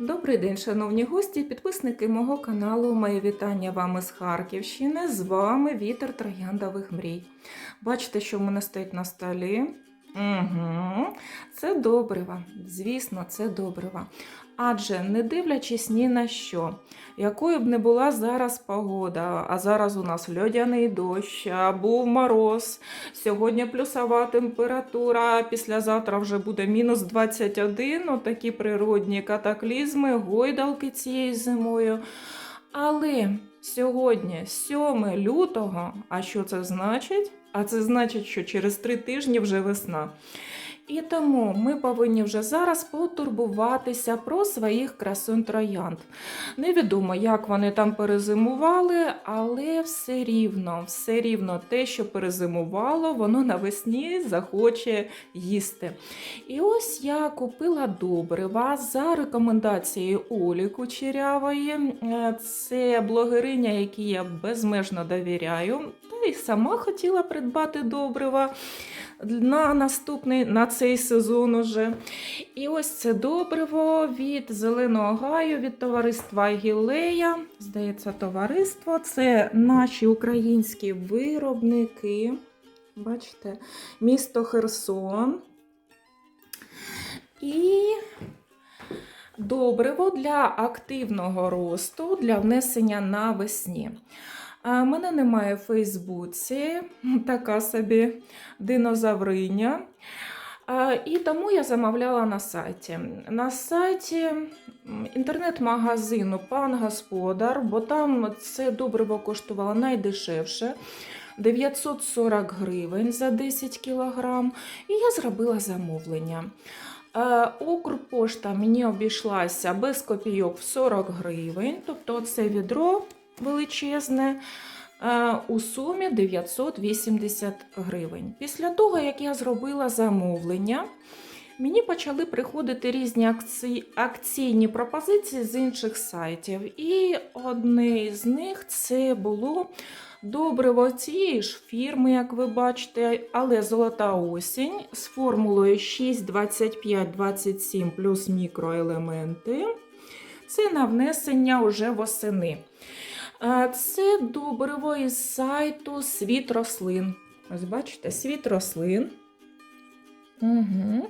Добрий день, шановні гості, підписники мого каналу. Моє вітання вам із Харківщини. З вами Вітер Трояндових мрій. Бачите, що в мене стоїть на столі? Угу. Це добрива. Звісно, це добрива. Адже не дивлячись ні на що, якою б не була зараз погода, а зараз у нас льодяний дощ, а був мороз, сьогодні плюсова температура, післязавтра вже буде мінус 21, отакі природні катаклізми, гойдалки цією зимою. Але сьогодні 7 лютого, а що це значить? А це значить, що через три тижні вже весна. І тому ми повинні вже зараз потурбуватися про своїх красун троянд. Невідомо, як вони там перезимували, але все рівно, все рівно те, що перезимувало, воно навесні захоче їсти. І ось я купила добрива за рекомендацією Олі Кучерявої. Е, Це блогериня, якій я безмежно довіряю. Та й сама хотіла придбати добрива на наступний на цей сезон уже. І ось це добриво від зеленого гаю, від товариства Гілея. Здається, товариство. Це наші українські виробники. Бачите, місто Херсон. І добриво для активного росту для внесення навесні. Мене немає в Фейсбуці, така собі динозавриня. І тому я замовляла на сайті. На сайті інтернет-магазину Пан Господар, бо там це добриво коштувало найдешевше 940 гривень за 10 кілограм. І я зробила замовлення. Укрпошта мені обійшлася без копійок в 40 гривень, тобто це відро величезне. е, У сумі 980 гривень. Після того, як я зробила замовлення, мені почали приходити різні акці... акційні пропозиції з інших сайтів. І одне з них це було добриво цієї ж фірми, як ви бачите, але золота осінь з формулою 6, 25, 27 плюс мікроелементи. Це на внесення уже восени. Е, Це добриво із сайту Світ рослин. Ось бачите, світ рослин. Угу.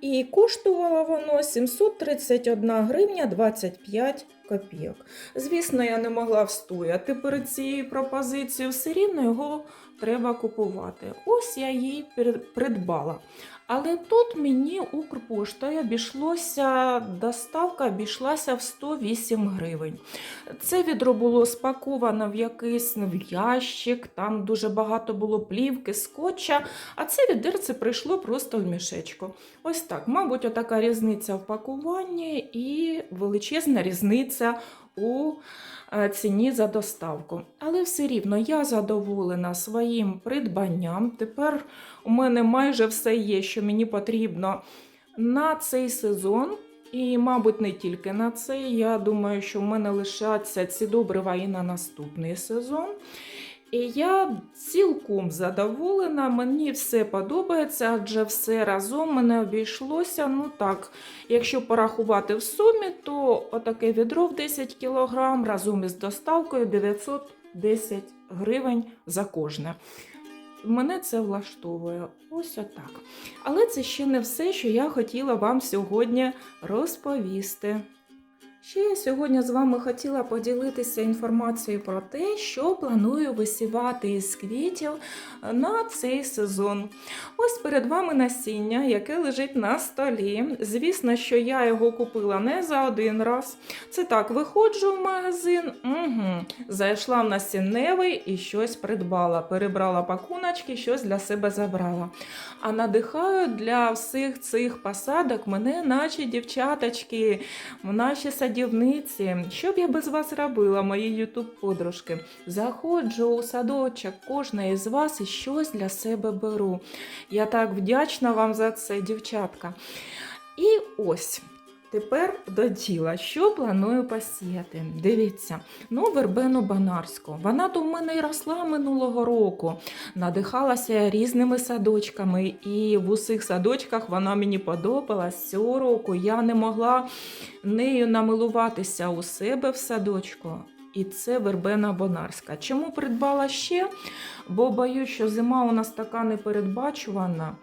І коштувало воно 731 гривня 25 копійок. Звісно, я не могла встояти перед цією пропозицією, все рівно його треба купувати. Ось я її придбала. Але тут мені Укрпоштою обійшлося, доставка обійшлася в 108 гривень. Це відро було спаковано в якийсь в ящик, там дуже багато було плівки, скотча, а це відерце прийшло просто в мішечку. Ось так, мабуть, отака різниця в пакуванні і величезна різниця у ціні за доставку. Але все рівно я задоволена своїм придбанням. Тепер у мене майже все є, що мені потрібно на цей сезон. І, мабуть, не тільки на цей. Я думаю, що в мене лишаться ці добрива і на наступний сезон. І я цілком задоволена, мені все подобається, адже все разом мене обійшлося. Ну так, якщо порахувати в сумі, то отаке відро в 10 кг разом із доставкою 910 гривень за кожне. Мене це влаштовує. Ось отак. Але це ще не все, що я хотіла вам сьогодні розповісти. Ще я сьогодні з вами хотіла поділитися інформацією про те, що планую висівати із квітів на цей сезон. Ось перед вами насіння, яке лежить на столі. Звісно, що я його купила не за один раз. Це так, виходжу в магазин, угу. зайшла в насінневий і щось придбала. Перебрала пакуночки, щось для себе забрала. А надихають для всіх цих посадок мене наші дівчаточки, наші садівниці. Що б я без вас робила, мої ютуб-подружки? Заходжу у садочок, кожна із вас і щось для себе беру. Я так вдячна вам за це, дівчатка. І ось. Тепер до діла. Що планую посіяти? Дивіться, ну, вербену банарську. Вона то в мене і росла минулого року, надихалася різними садочками, і в усіх садочках вона мені подобалась цього року. Я не могла нею намилуватися у себе в садочку. І це вербена бонарська. Чому придбала ще? Бо боюсь, що зима у нас така непередбачувана.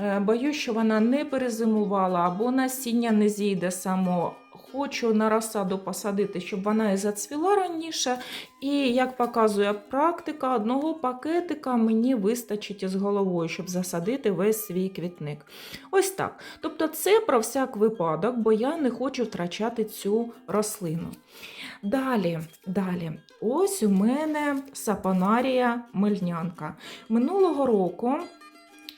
Е, Боюсь, що вона не перезимувала або насіння не зійде само. Хочу на розсаду посадити, щоб вона і зацвіла раніше. І як показує практика, одного пакетика мені вистачить із головою, щоб засадити весь свій квітник. Ось так. Тобто, це про всяк випадок, бо я не хочу втрачати цю рослину. Далі, далі. Ось у мене сапонарія мельнянка. Минулого року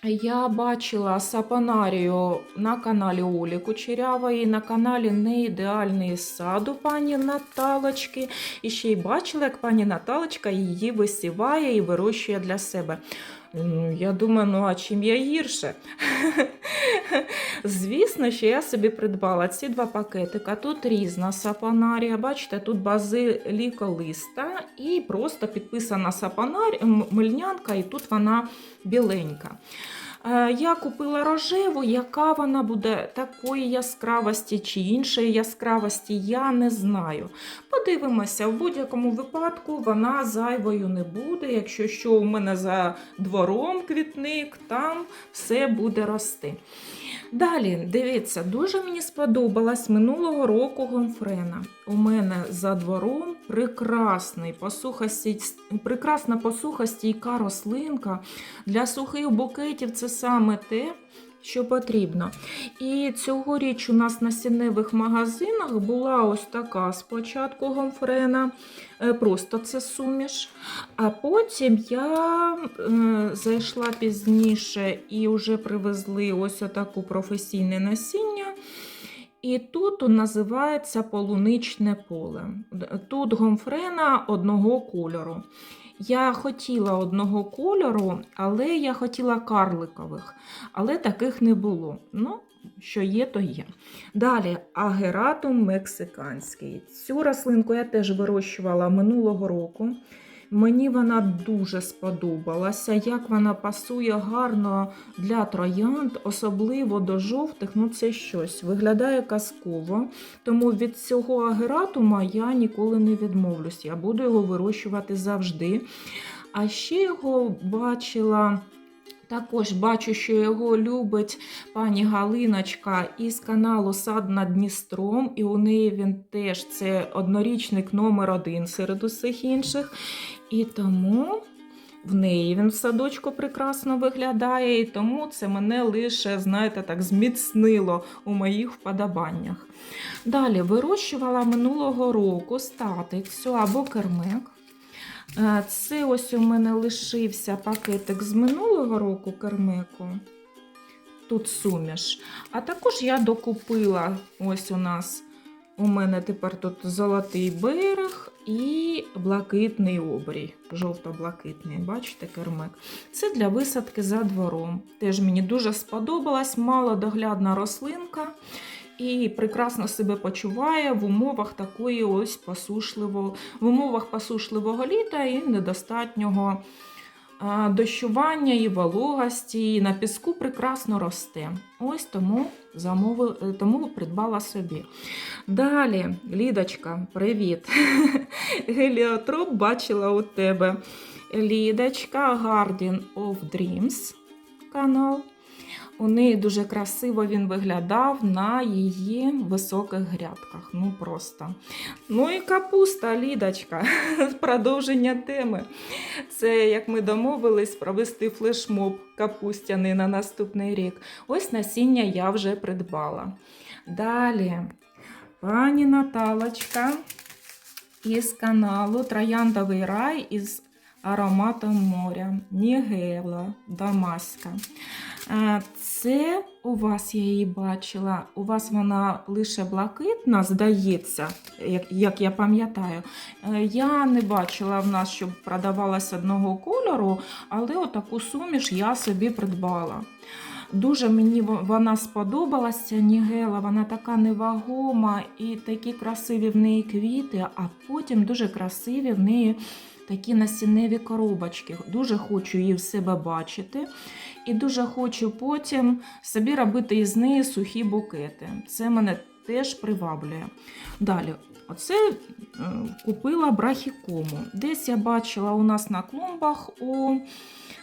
я бачила сапанарію на каналі Олі Кучерявої, на каналі Неідеальний сад у пані Наталочки. І ще й бачила, як пані Наталочка її висіває і вирощує для себе. Ну, Я думаю, ну а чим я гірше? Звісно, що я собі придбала ці два пакетика. Тут різна сапанарія. Бачите, тут базиліколиста і просто підписана сапонарія, м- мильнянка, і тут вона біленька. Е, Я купила рожеву, яка вона буде такої яскравості чи іншої яскравості, я не знаю. Подивимося, в будь-якому випадку вона зайвою не буде. Якщо що у мене за двором квітник, там все буде рости. Далі, дивіться, дуже мені сподобалась минулого року гомфрена. У мене за двором прекрасний посухості, прекрасна посухостійка рослинка. Для сухих букетів це саме те, що потрібно. І цьогоріч у нас на сінневих магазинах була ось така спочатку гомфрена, е, просто це суміш. А потім я е, зайшла пізніше і вже привезли ось таку професійне насіння. І тут називається полуничне поле. Тут гомфрена одного кольору. Я хотіла одного кольору, але я хотіла карликових, але таких не було. Ну, що є, то є. Далі агератум мексиканський. Цю рослинку я теж вирощувала минулого року. Мені вона дуже сподобалася, як вона пасує гарно для троянд, особливо до жовтих. Ну це щось виглядає казково. Тому від цього агератума я ніколи не відмовлюсь. Я буду його вирощувати завжди. А ще його бачила. Також бачу, що його любить пані Галиночка із каналу Сад над Дністром, і у неї він теж це однорічник номер один серед усіх інших. І тому в неї він в садочку прекрасно виглядає, і тому це мене лише, знаєте, так зміцнило у моїх вподобаннях. Далі вирощувала минулого року статицю або кермек. Це ось у мене лишився пакетик з минулого року кермеку. Тут суміш. А також я докупила ось у нас. У мене тепер тут золотий берег і блакитний обрій. Жовто-блакитний, бачите, кермек. Це для висадки за двором. Теж мені дуже сподобалась малодоглядна рослинка і прекрасно себе почуває в умовах такої ось посушливого, в умовах посушливого літа і недостатнього дощування і вологості. І на піску прекрасно росте. Ось тому замовив, тому придбала собі. Далі, Лідочка, привіт. Геліотроп бачила у тебе. Лідочка Garden of Dreams канал. У неї дуже красиво він виглядав на її високих грядках. Ну просто. Ну і капуста, Лідочка, продовження теми. Це як ми домовились провести флешмоб капустяний на наступний рік. Ось насіння я вже придбала. Далі, пані Наталочка із каналу Трояндовий рай із ароматом моря. Нігела Дамаська. Це у вас я її бачила. У вас вона лише блакитна, здається, як, як я пам'ятаю. Е, Я не бачила в нас, щоб продавалась одного кольору, але отаку суміш я собі придбала. Дуже мені вона сподобалася, Нігела, вона така невагома і такі красиві в неї квіти, а потім дуже красиві в неї такі насінневі коробочки. Дуже хочу її в себе бачити. І дуже хочу потім собі робити із неї сухі букети. Це мене теж приваблює. Далі, оце е, купила брахікому. Десь я бачила у нас на клумбах у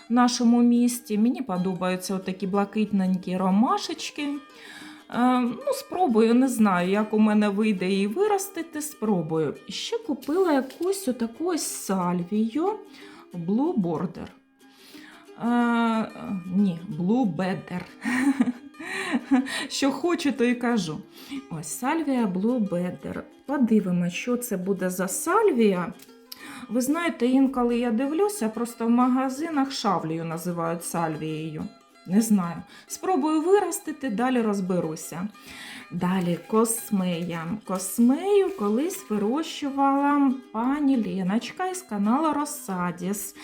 нашому місті. Мені подобаються такі блакитненькі ромашечки. Е, ну, спробую, не знаю, як у мене вийде її виростити. Спробую. Ще купила якусь отаку сальвію Blue Border. Е, ні, Better. Що хочу, то і кажу. Ось сальвія Better. Подивимося, що це буде за сальвія. Ви знаєте, інколи я дивлюся, просто в магазинах шавлію називають сальвією. Не знаю. Спробую виростити, далі розберуся. Далі космея. Космею колись вирощувала пані Леночка із каналу Росадіс.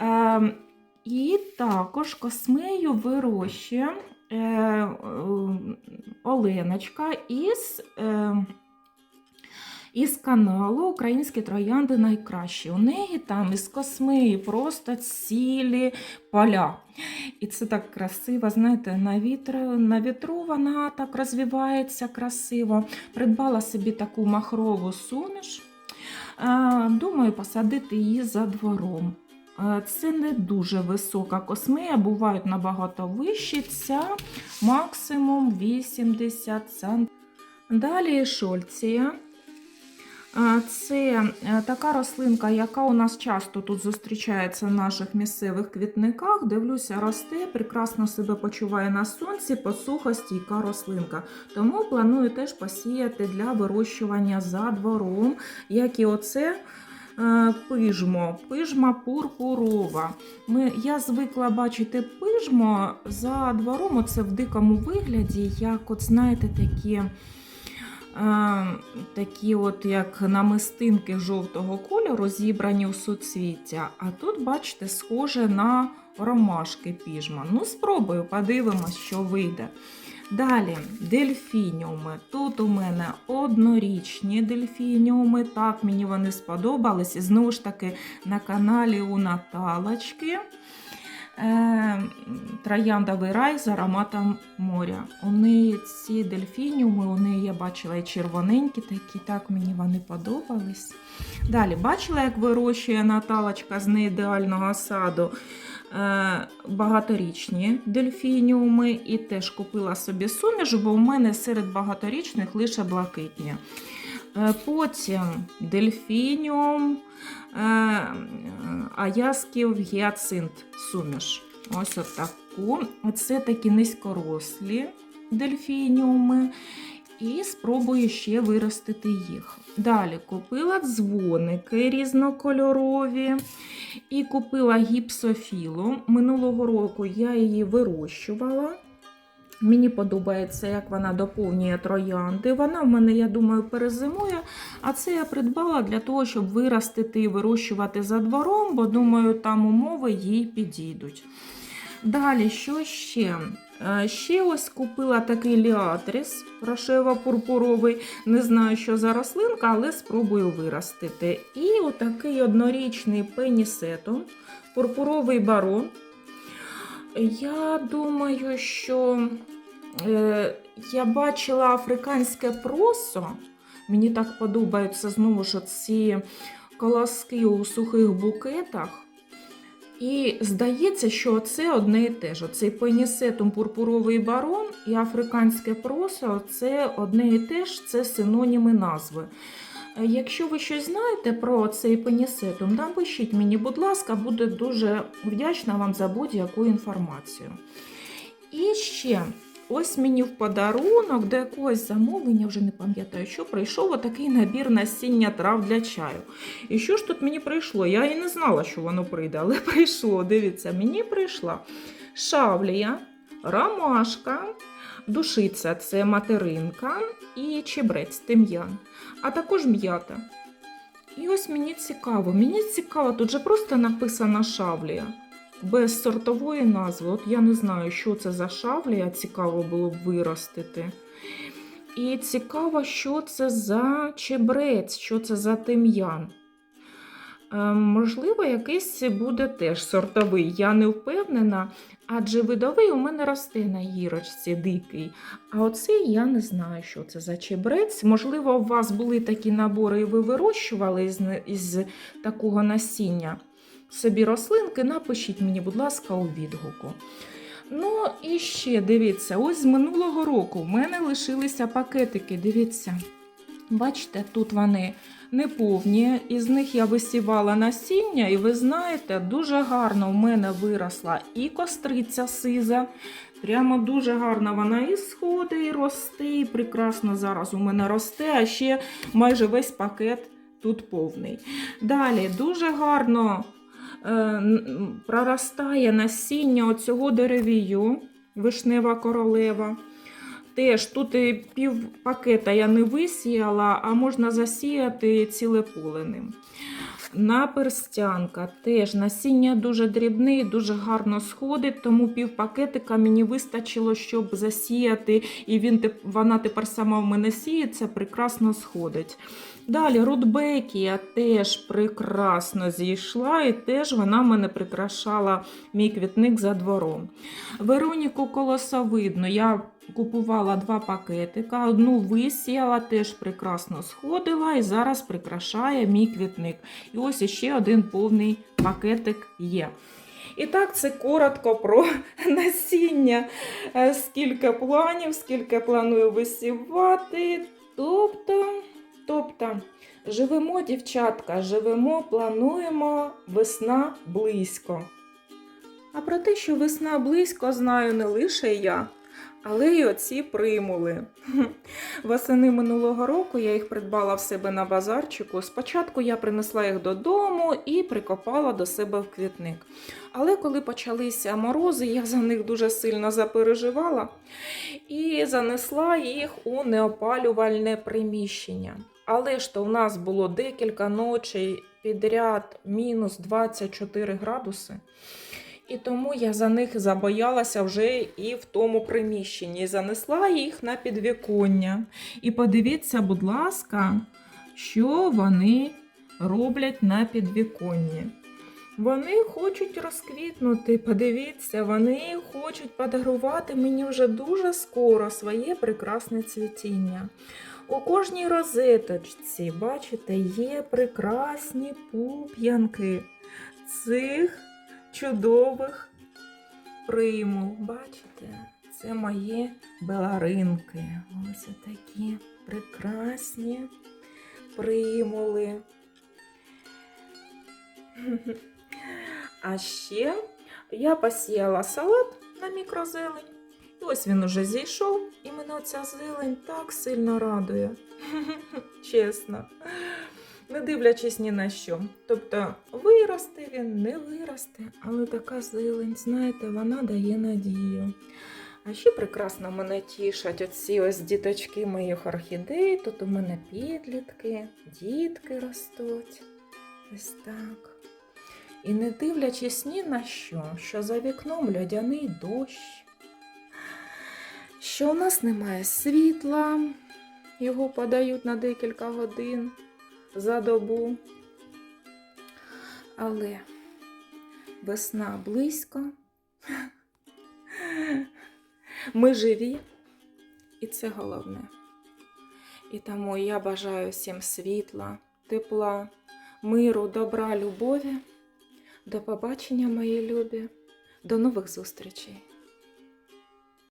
Е, і також космею вирощує е, е, Оленочка із. Е, із каналу Українські троянди найкращі. У неї там із космеї просто цілі поля. І це так красиво, знаєте, на вітру, на вітру вона так розвивається красиво. Придбала собі таку махрову суміш. Е, Думаю, посадити її за двором. Е, Це не дуже висока космея, бувають набагато вищі. Ця максимум 80 см. Далі шольція. Це е, така рослинка, яка у нас часто тут зустрічається в наших місцевих квітниках. Дивлюся, росте, прекрасно себе почуває на сонці, посухостійка рослинка. Тому планую теж посіяти для вирощування за двором, як і оце. Е, Пижмо, пижма пурпурова. Ми, я звикла бачити пижмо за двором, оце в дикому вигляді, як, от знаєте, такі е, такі, от як намистинки жовтого кольору, зібрані в суцвіття. А тут, бачите, схоже на ромашки піжма. Ну, спробую, подивимось, що вийде. Далі дельфініуми. Тут у мене однорічні дельфініуми. Так, мені вони сподобались. І знову ж таки на каналі у Наталочки. Е, Трояндовий рай з ароматом моря. У неї ці дельфініуми, у неї я бачила і червоненькі такі, так мені вони подобались. Далі бачила, як вирощує Наталочка з неідеального саду багаторічні дельфініуми, і теж купила собі суміш, бо у мене серед багаторічних лише блакитні. Е, Потім дельфініум, е, аясків гіацинт суміш. Ось отаку. Це такі низькорослі дельфініуми. І спробую ще виростити їх. Далі купила дзвоники різнокольорові і купила гіпсофілу. Минулого року я її вирощувала. Мені подобається, як вона доповнює троянди. Вона в мене, я думаю, перезимує. А це я придбала для того, щоб виростити і вирощувати за двором, бо думаю, там умови їй підійдуть. Далі, що ще? Е, Ще ось купила такий ліатріс рожево-пурпуровий. Не знаю, що за рослинка, але спробую виростити. І отакий однорічний пенісетум, пурпуровий барон. Я думаю, що е, я бачила африканське просо. Мені так подобаються знову ж ці колоски у сухих букетах. І здається, що це одне і те ж. Цей пенісетум пурпуровий барон і африканське просо це одне і те ж, це синоніми назви. Е, Якщо ви щось знаєте про цей пенісетум, напишіть мені, будь ласка, буду дуже вдячна вам за будь-яку інформацію. І ще, ось мені в подарунок до якогось замовлення, вже не пам'ятаю, що прийшов отакий набір насіння трав для чаю. І що ж тут мені прийшло? Я і не знала, що воно прийде, але прийшло. Дивіться, мені прийшла шавлія, ромашка, душиця це материнка і чебрець тим'ян, а також м'ята. І ось мені цікаво, мені цікаво, тут же просто написано шавлія. Без сортової назви. От я не знаю, що це за шавлія, цікаво було б виростити. І цікаво, що це за чебрець, що це за тим'ян. Е, можливо, якийсь буде теж сортовий, я не впевнена, адже видовий у мене росте на гірочці дикий. А оцей я не знаю, що це за чебрець. Можливо, у вас були такі набори, і ви вирощували із, із такого насіння собі рослинки. Напишіть мені, будь ласка, у відгуку. Ну і ще дивіться, ось з минулого року в мене лишилися пакетики. Дивіться. Бачите, тут вони неповні, із них я висівала насіння, і ви знаєте, дуже гарно в мене виросла і костриця сиза. Прямо дуже гарно вона і сходить, і росте, і прекрасно зараз у мене росте, а ще майже весь пакет тут повний. Далі дуже гарно проростає насіння оцього деревію, вишнева королева. Теж тут пів пакета я не висіяла, а можна засіяти ціле поле ним. Наперстянка теж насіння дуже дрібне дуже гарно сходить, тому пів пакетика мені вистачило, щоб засіяти, і він, вона тепер сама в мене сіється, прекрасно сходить. Далі рудбекія теж прекрасно зійшла, і теж вона в мене прикрашала мій квітник за двором. Вероніку колосовидну я купувала два пакетика, одну висіяла, теж прекрасно сходила і зараз прикрашає мій квітник. І ось іще один повний пакетик є. І так, це коротко про насіння, Е, скільки планів, скільки планую висівати. Тобто, тобто, живемо, дівчатка, живемо, плануємо, весна близько. А про те, що весна близько, знаю не лише я, але й оці примули. Восени минулого року я їх придбала в себе на базарчику. Спочатку я принесла їх додому і прикопала до себе в квітник. Але коли почалися морози, я за них дуже сильно запереживала і занесла їх у неопалювальне приміщення. Але ж то у нас було декілька ночей підряд мінус 24 градуси. І тому я за них забоялася вже і в тому приміщенні. Занесла їх на підвіконня. І подивіться, будь ласка, що вони роблять на підвіконні. Вони хочуть розквітнути, подивіться, вони хочуть подарувати мені вже дуже скоро своє прекрасне цвітіння. У кожній розеточці, бачите, є прекрасні пуп'янки цих чудових примул. Бачите, це мої беларинки. Ось такі прекрасні примули. А ще я посіяла салат на мікрозелень. І ось він уже зійшов, і мене оця зелень так сильно радує. Чесно. Не дивлячись ні на що. Тобто виросте він, не виросте, але така зелень, знаєте, вона дає надію. А ще прекрасно мене тішать оці ось діточки моїх орхідей. Тут у мене підлітки, дітки ростуть. Ось так. І не дивлячись ні на що, що за вікном льодяний дощ, що у нас немає світла, його подають на декілька годин за добу. Але весна близько. Ми живі, і це головне. І тому я бажаю всім світла, тепла, миру, добра, любові. До побачення, мої любі. До нових зустрічей!